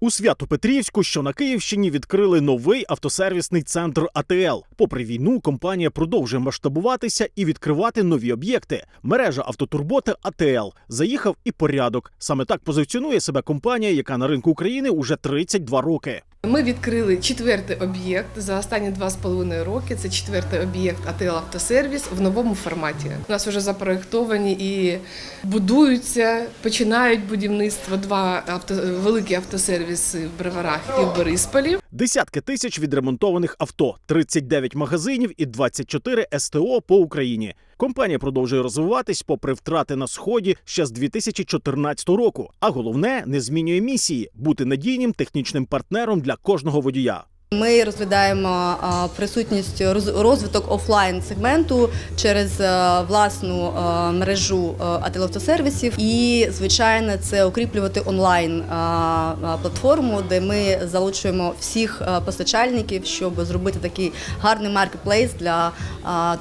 У Свято-Петрівську, що на Київщині, відкрили новий автосервісний центр АТЛ. Попри війну, компанія продовжує масштабуватися і відкривати нові об'єкти. Мережа автотурботи АТЛ заїхав і порядок. Саме так позиціонує себе компанія, яка на ринку України уже 32 роки. Ми відкрили четвертий об'єкт за останні два з половиною роки. Це четвертий об'єкт АТЛ Автосервіс в новому форматі. У нас вже запроєктовані і будуються, починають будівництво два авто, великі автосервіси в Броварах і в Борисполі. Десятки тисяч відремонтованих авто, 39 магазинів і 24 СТО по Україні. Компанія продовжує розвиватись попри втрати на сході ще з 2014 року. А головне не змінює місії бути надійним технічним партнером для кожного водія. Ми розглядаємо присутність роз- розвиток офлайн сегменту через власну мережу ателавтосервісів і, звичайно, це укріплювати онлайн платформу, де ми залучуємо всіх постачальників, щоб зробити такий гарний маркетплейс для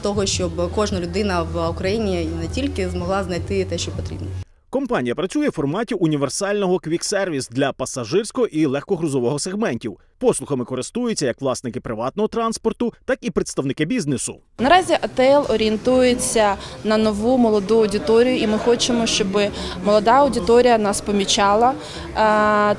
того, щоб кожна людина в Україні не тільки змогла знайти те, що потрібно. Компанія працює в форматі універсального квіксервіс для пасажирського і легкогрузового сегментів. Послугами користуються як власники приватного транспорту, так і представники бізнесу. Наразі АТЛ орієнтується на нову молоду аудиторію, і ми хочемо, щоб молода аудиторія нас помічала.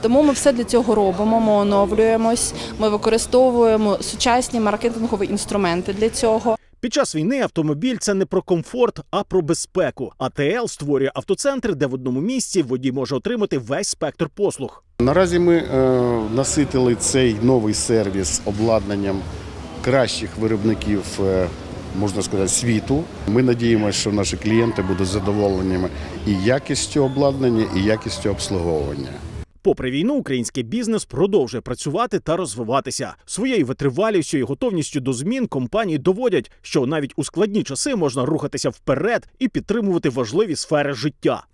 Тому ми все для цього робимо. Ми оновлюємось, ми використовуємо сучасні маркетингові інструменти для цього. Під час війни автомобіль це не про комфорт, а про безпеку. АТЛ створює автоцентри, де в одному місці водій може отримати весь спектр послуг. Наразі ми е, наситили цей новий сервіс обладнанням кращих виробників, е, можна сказати, світу. Ми надіємося, що наші клієнти будуть задоволеними і якістю обладнання, і якістю обслуговування. Попри війну, український бізнес продовжує працювати та розвиватися. Своєю витривалістю і готовністю до змін компанії доводять, що навіть у складні часи можна рухатися вперед і підтримувати важливі сфери життя.